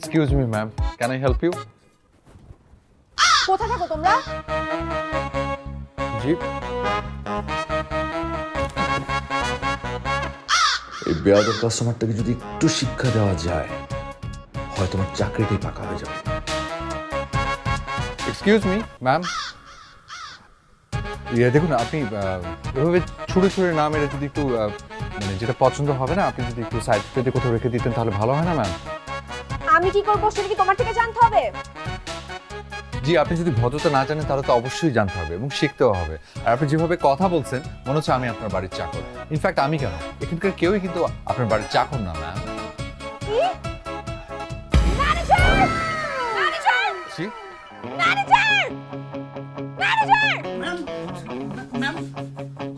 Excuse me ma'am can I help you কোথায় থাকো তোমরা? জি। এই বেয়াদব কাস্টমারটাকে যদি একটু শিক্ষা দেওয়া যায় হয়তো আমার চাকরিটাই পাকা হয়ে যাবে। এক্সকিউজ মি ম্যাম ইয়ে দেখুন আপনি আহ, এভাবে ছুড়ে ছুড়ে না মেরে যদি একটু আহ, মানে যেটা পছন্দ হবে না আপনি যদি একটু সাইড পেতে কোথাও রেখে দিতেন তাহলে ভালো হয় না ম্যাম আমি কি করব সেটা কি তোমার থেকে জানতে হবে? জি আপনি যদি ভদ্রতা না জানেন তাহলে তো অবশ্যই জানতে হবে এবং শিখতেও হবে। আর আপনি যেভাবে কথা বলছেন মনে হচ্ছে আমি আপনার বাড়ির চাকর। ইনফ্যাক্ট আমি কেন? এখানকার কেউই কিন্তু আপনার বাড়ির চাকর না ma'am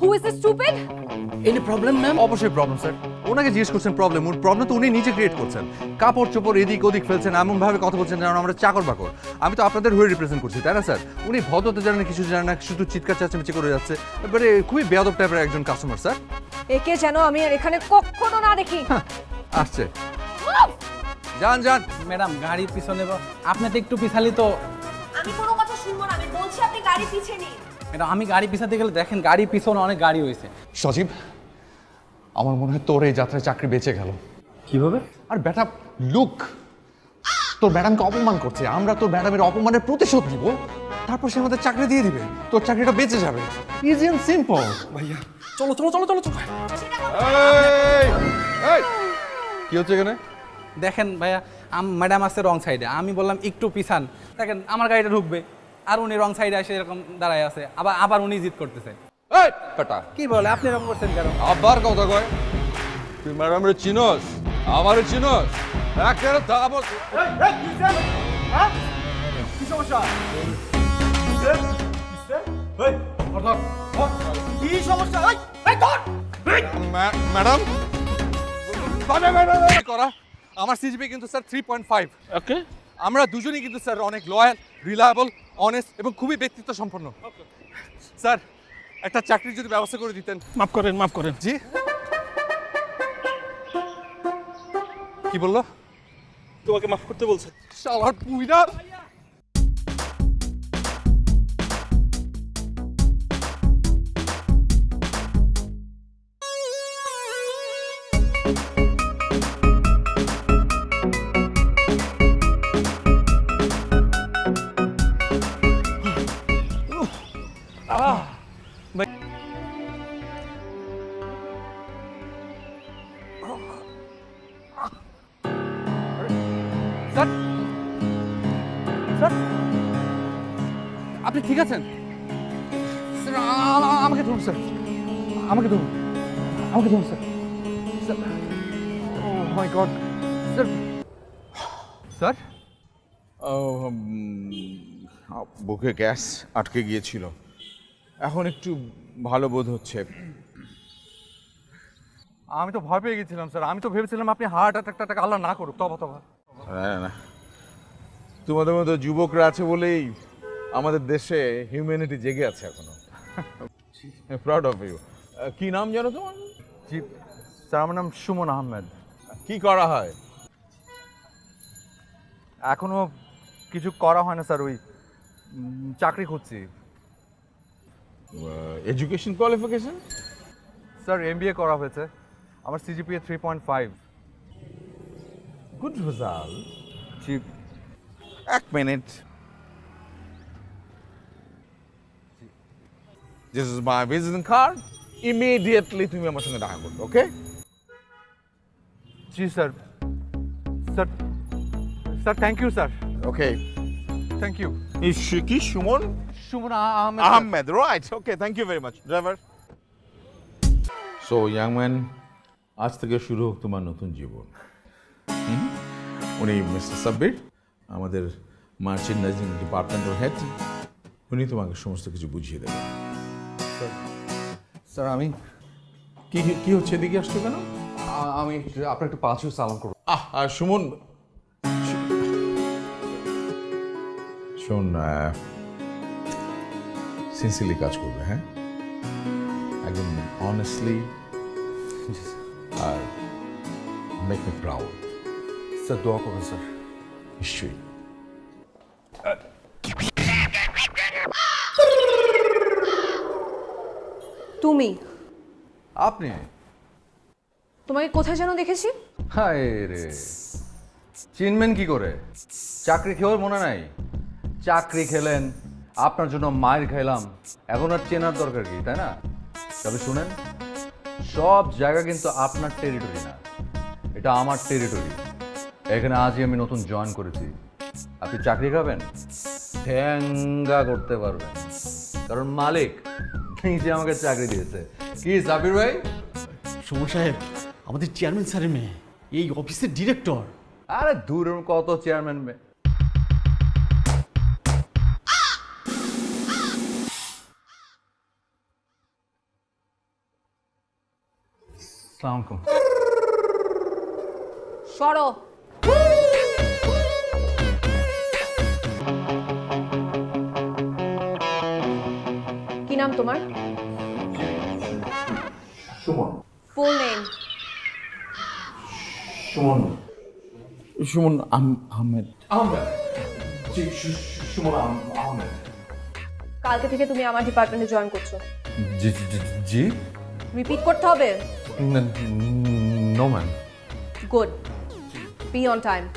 who is this stupid any problem ma'am অবশ্যই প্রবলেম স্যার ওনাকে জিজ্ঞেস করছেন প্রবলেম ওর প্রবলেম তো উনি নিজে ক্রিয়েট করছেন। কাপড় চোপড় এদিক ওদিক ফেলছেন এমন ভাবে কথা বলছেন যেন আমরা চাকর বাকর। আমি তো আপনাদের হয়ে রিপ্রেজেন্ট করছি তাই না স্যার উনি ভদ্রতা জানেন না কিছু জানেন না শুধু চিৎকার চাচামেচি করে যাচ্ছে। এবারে খুবই বেয়াদব টাইপের একজন কাস্টমার স্যার একে যেন আমি আর এখানে কখনো না দেখি। আসছে। যান যান। ম্যাডাম গাড়ির পিছনে বা- আপনি তো একটু পিছালি তো আমি কোনো কথা শুনব না আমি বলছি আপনি গাড়ি পিছে নিন। ম্যাডাম আমি গাড়ি পিছাতে গেলে দেখেন গাড়ির পিছনে অনেক গাড়ি হয়েছে। সজীব আমার মনে হয় তোর এই যাত্রায় চাকরি বেঁচে গেল। কীভাবে? আর ব্যাটা লুক তোর ম্যাডামকে অপমান করছে। আমরা তোর ম্যাডামের অপমানের প্রতিশোধ নিব তারপর সে আমাদের চাকরি দিয়ে দিবে। তোর চাকরিটা বেঁচে যাবে। ইজি অ্যান্ড সিম্পল ভাইয়া চলো চলো চলো চলো চলো। কি হচ্ছে এখানে? দেখেন ভাইয়া আম ম্যাডাম আছে রং সাইডে। আমি বললাম একটু পিছান। দেখেন আমার গাড়িটা ঢুকবে। আর উনি রং সাইডে এসে এরকম দাঁড়ায় আছে। আবার আবার উনি জিত করতেছে। এই! বেটা কি বলে? আপনি এরকম করছেন কেন? আবার কথা কয়? তুই ম্যাডামের চিনস? আমারে চিনস? একের ম্যাডাম? ম্যাডাম করা? আমার সিজিপি কিন্তু sir three point five okay আমরা দুজনেই কিন্তু স্যার অনেক লয়াল রিলায়েবল অনেস্ট এবং খুবই ব্যক্তিত্ব সম্পন্ন স্যার একটা চাকরির যদি ব্যবস্থা করে দিতেন। মাফ করেন মাফ করেন। জি? কি বলল? তোমাকে মাফ করতে বলছে। শালার পুইরা ঠিক আছেন? স্যার আমাকে ধরুন স্যার। আমাকে ধরুন। আমাকে ধরুন sir. Sir oh my God. Sir. Sir? বুকে গ্যাস আটকে গিয়েছিল। এখন একটু ভালো বোধ হচ্ছে। আমি তো ভয় পেয়ে গেছিলাম স্যার। আমি তো ভেবেছিলাম আপনি হার্ট অ্যাটাক আল্লাহ না করুক তবা তবা। না না, না। তোমাদের মতো যুবকরা আছে বলেই আমাদের দেশে হিউম্যানিটি জেগে আছে এখনও। প্রাউড অফ ইউ কি নাম জানো তোমার? জি স্যার আমার নাম সুমন আহমেদ। কি করা হয়? এখনও কিছু করা হয় না স্যার ওই চাকরি খুঁজছি। এডুকেশন কোয়ালিফিকেশন স্যার এম করা হয়েছে। আমার CGPA three point five good result জি এক minute this is my visiting card immediately তুমি আমার সঙ্গে দেখা করবে okay G sir sir sir thank you sir okay thank you কি Suman Suman Ahmed. Ahmed, right. Okay, thank you very much. Driver. So, young man, আজ থেকে শুরু হোক তোমার নতুন জীবন? উনি মিস্টার সাব্বির আমাদের মার্চেন্ডাইজিং ডিপার্টমেন্টের হেড উনি তোমাকে সমস্ত কিছু বুঝিয়ে দেবেন স্যার। আমি কি কি হচ্ছে? এদিকে আসছো কেন? আমি আপনার একটু পাঁচ সালাম করব আহ সুমন শোন সিনসিলি কাজ করবে হ্যাঁ? একদম অনেস্টলি আর মেক মি প্রাউড স্যার দোয়া করবেন স্যার। নিশ্চয়ই। তুমি। আপনি? তোমাকে কোথায় যেন দেখেছি? হায় রে। চিনবেন কি করে? চাকরি খেয়েও মনে নাই? চাকরি খেলেন আপনার জন্য মায়ের খাইলাম। এখন আর চেনার দরকার কি তাই না? তবে শুনেন সব জায়গা কিন্তু আপনার টেরিটরি না। এটা আমার টেরিটরি এখানে আজই আমি নতুন জয়েন করেছি। আপনি চাকরি খাবেন? ঠ্যাঙ্গা করতে পারবেন। কারণ মালিক নিজে আমাকে চাকরি দিয়েছে। কি সাবির ভাই? সুমন সাহেব আমাদের চেয়ারম্যান স্যারের মেয়ে এই অফিসের ডিরেক্টর আরে দূরের কত চেয়ারম্যান মে সালামালাইকুম সরো। নাম তোমার? Suman. Full name Suman. Suman Ahmed. Ahmed. জি সু- সু- সুমন আহমেদ। কালকে থেকে তুমি আমার ডিপার্টমেন্টে জয়েন করছ। জি জি জি জি। রিপিট করতে হবে? No ma'am good be on time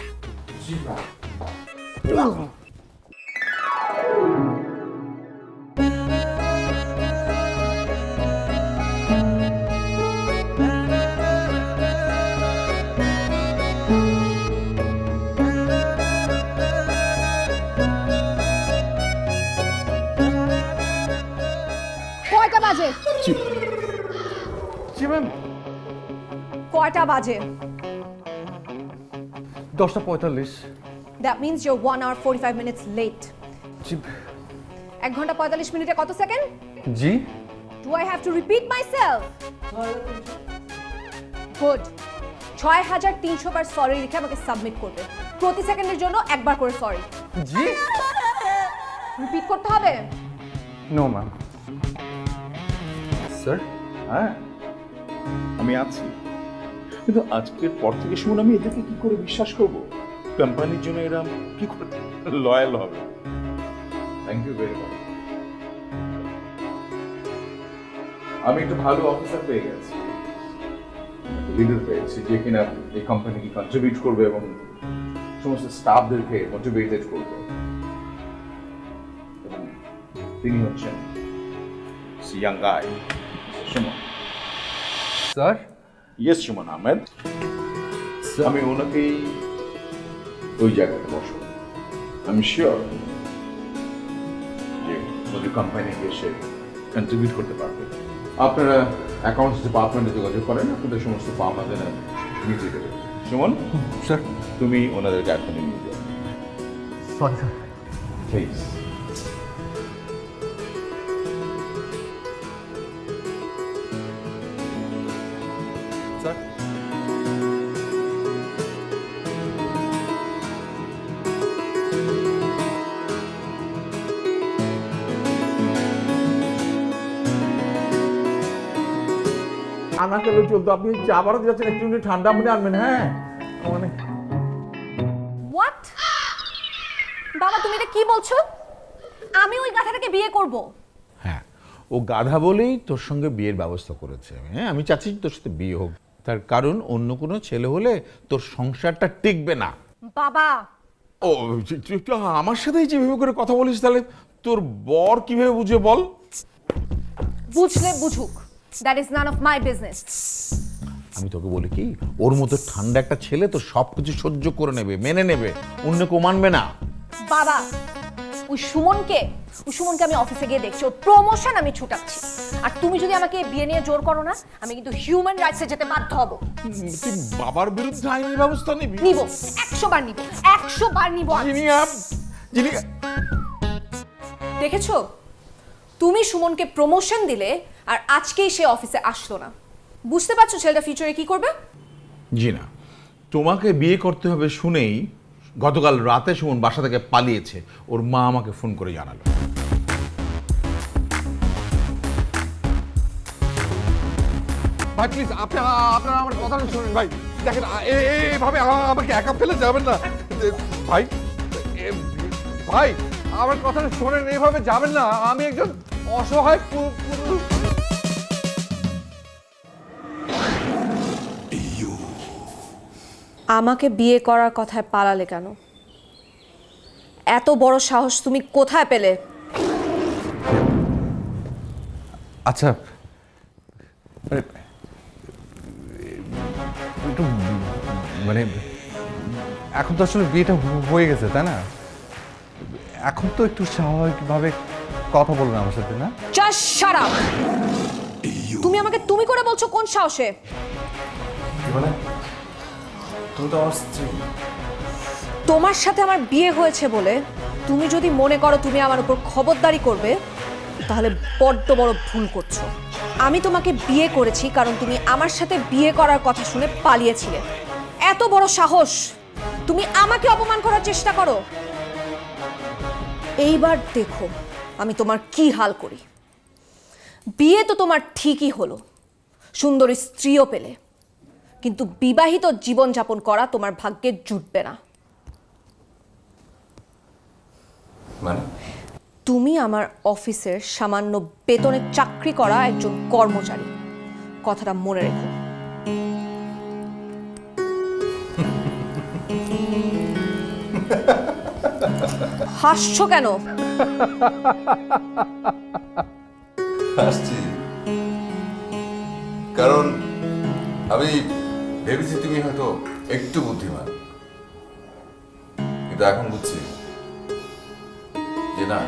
কয়টা জি ম্যাম কয়টা বাজে? দশটা পঁয়তাল্লিশ। That means your one hour forty five minutes late জি এক ঘণ্টা পঁয়তাল্লিশ মিনিটে কত second? G. Do I have to repeat myself good ছয় হাজার তিনশো বার সরি লিখে আমাকে সাবমিট করবে। প্রতি সেকেন্ডের জন্য একবার করে সরি জি। রিপিট করতে হবে? No ma'am sir. হ্যাঁ আমি আছি। কিন্তু আজকের পর থেকে শুনুন আমি এদেরকে কি করে বিশ্বাস করব? কোম্পানির জন্য এরা কি করে লয়াল হবে? থ্যাংক ইউ ভেরি মাচ আমি একটু ভালো অফিসার পেয়ে গেছি। লিডার পেয়েছি যে কিনা এই কোম্পানিকে কন্ট্রিবিউট করবে এবং সমস্ত স্টাফদেরকে মোটিভেটেড করবে। তিনি হচ্ছেন young guy Suman sir yes Suman Ahmed আমি ওনাকেই ওই জায়গাতে বসো আমি শিওর যে ওদের কোম্পানিকে সে কন্ট্রিবিউট করতে পারবে আপনারা অ্যাকাউন্টস ডিপার্টমেন্টে যোগাযোগ করেন আপনাদের সমস্ত ফর্ম আপনাদের নিচে দেবে সুমন স্যার তুমি ওনাদেরকে এখনই নিয়ে যাও সরি স্যার প্লিজ আনা গেলে চলতো আপনি চা বাড়াতে যাচ্ছেন একটু ঠান্ডা মনে আনবেন হ্যাঁ? মানে হোয়াট বাবা তুমি এটা কি বলছো? আমি ওই গাধাটাকে বিয়ে করব। হ্যাঁ ও গাধা বলেই তোর সঙ্গে বিয়ের ব্যবস্থা করেছে। হ্যাঁ আমি চাচ্ছি তোর সাথে বিয়ে হোক। তার কারণ অন্য কোনো ছেলে হলে তোর সংসারটা টিকবে না। বাবা। ও আমার সাথেই যেভাবে করে কথা বলিস তাহলে তোর বর কীভাবে বুঝে বল? বুঝলে বুঝুক। That is none of my business আমি তোকে বলি কি ওর মতো ঠান্ডা একটা ছেলে তো সব কিছু সহ্য করে নেবে মেনে নেবে অন্য কেউ মানবে না। বাবা ওই সুমনকে ওই সুমনকে আমি অফিসে গিয়ে দেখছি ওর প্রমোশন আমি ছুটাচ্ছি। আর তুমি যদি আমাকে বিয়ে নিয়ে জোর করো না আমি কিন্তু হিউম্যান রাইটসে যেতে বাধ্য হব। তুই বাবার বিরুদ্ধে আইনি ব্যবস্থা নিবি? নিব একশো বার নিব একশো বার নিব আমি। যিনি দেখেছ? তুমি সুমনকে প্রমোশন দিলে আর আজকেই সে অফিসে আসলো না। বুঝতে পারছ ছেলেটা ফিউচারে কি করবে? জি না। তোমাকে বিয়ে করতে হবে শুনেই গতকাল রাতে সুমন বাসা থেকে পালিয়েছে। ওর মা আমাকে ফোন করে জানালো। ভাই প্লিজ আপনি আপনারা আমার কথাটা শুনুন ভাই। দেখেন এ- এ- এভাবে আমাকে একা ফেলে যাবেন না। ভাই এ, ভাই আমার কথাটা শোনেন এইভাবে যাবেন না। আমি একজন অসহায় পুরুষ আমাকে বিয়ে করার কথায় পালালে কেন? এত বড় সাহস তুমি কোথায় পেলে? আচ্ছা মানে একটু মানে এখন তো আসলে বিয়েটা হয়ে গেছে তাই না? এখন তো একটু স্বাভাবিকভাবে কথা বলবেন আমার সাথে না? জাস্ট শাট আপ তুমি আমাকে তুমি করে বলছো কোন সাহসে? তুমি তো আমার স্ত্রী। তোমার সাথে আমার বিয়ে হয়েছে বলে তুমি যদি মনে করো তুমি আমার উপর খবরদারি করবে তাহলে বড্ড বড় ভুল করছ। আমি তোমাকে বিয়ে করেছি কারণ তুমি আমার সাথে বিয়ে করার কথা শুনে পালিয়েছিলে। এত বড় সাহস! তুমি আমাকে অপমান করার চেষ্টা করো! এইবার দেখো আমি তোমার কি হাল করি। বিয়ে তো তোমার ঠিকই হলো সুন্দরী স্ত্রীও পেলে কিন্তু বিবাহিত জীবনযাপন করা তোমার ভাগ্যে জুটবে না। মানে? তুমি আমার অফিসের সামান্য বেতনে চাকরি করা একজন কর্মচারী কথাটা মনে রেখো। হাসছো কেন? কারণ আমি ভেবেছি তুমি হয়তো একটু বুদ্ধিমান। কিন্তু এখন বুঝছি যে না,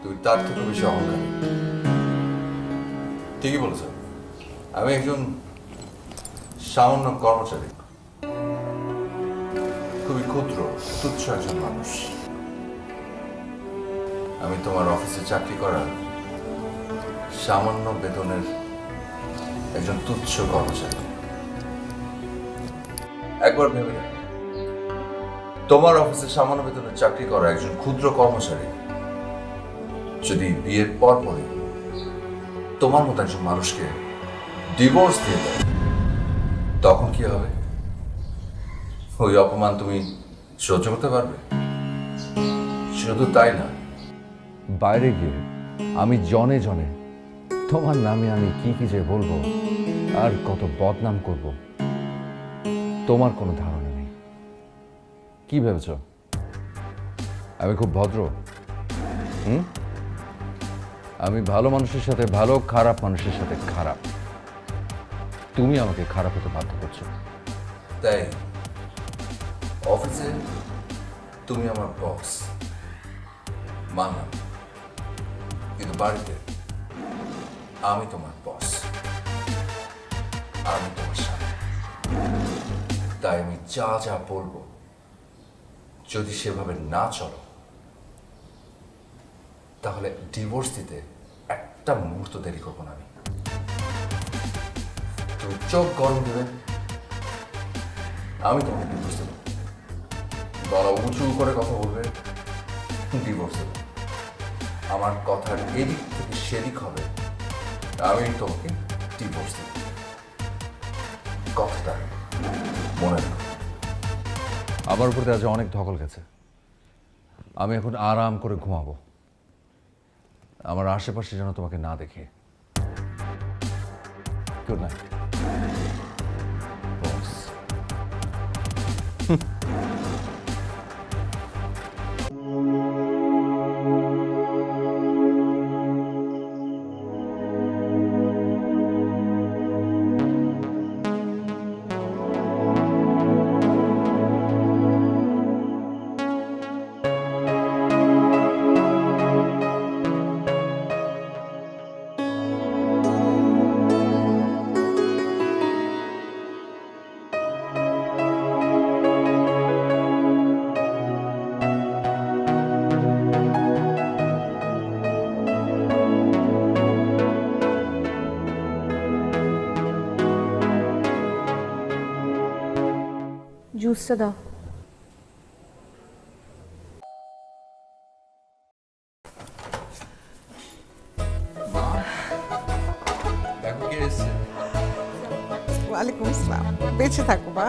তুমি তার থেকে বেশি অহংকারী। ঠিকই বলেছ। আমি একজন সামান্য কর্মচারী। ক্ষুদ্র তুচ্ছ একজন মানুষ। আমি তোমার অফিসে চাকরি করা সামান্য বেতনের একজন তুচ্ছ কর্মচারী। একবার ভেবে তোমার অফিসে সামান্য বেতনের চাকরি করা একজন ক্ষুদ্র কর্মচারী যদি বিয়ের পর পরে তোমার মতো একজন মানুষকে ডিভোর্স দিয়ে দেয়, তখন কি হবে? ওই অপমান তুমি সহ্য করতে পারবে? শুধু তাই না? বাইরে গিয়ে আমি জনে জনে তোমার নামে আমি কি কি যে বলব আর কত বদনাম করব তোমার কোনো ধারণা নেই। কি ভেবেছ? আমি খুব ভদ্র। হুম? আমি ভালো মানুষের সাথে ভালো খারাপ মানুষের সাথে খারাপ। তুমি আমাকে খারাপ হতে বাধ্য করছ। তাই? অফিসে তুমি আমার বস মানলাম কিন্তু বাড়িতে আমি তোমার বস আমি তোমার স্বামী। তাই আমি যা যা বলব, যদি সেভাবে না চলো, তাহলে ডিভোর্স দিতে একটা মুহূর্ত দেরি করব না আমি। চোখ গরম দেবে আমি তোমাকে ডিভোর্স দেবো। গলা উঁচু করে কথা বলবে ডিভোর্স আমার কথার এদিক থেকে সেদিক হবে, আমি তোমাকে ডিভোর্স দেবো। কথাটা মনে রাখো। আমার উপরে আজ অনেক ধকল গেছে। আমি এখন আরাম করে ঘুমাবো। আমার আশেপাশে যেন তোমাকে না দেখে। গুড নাইট জুসটা দাও আসসালাম বেঁচে থাকো বা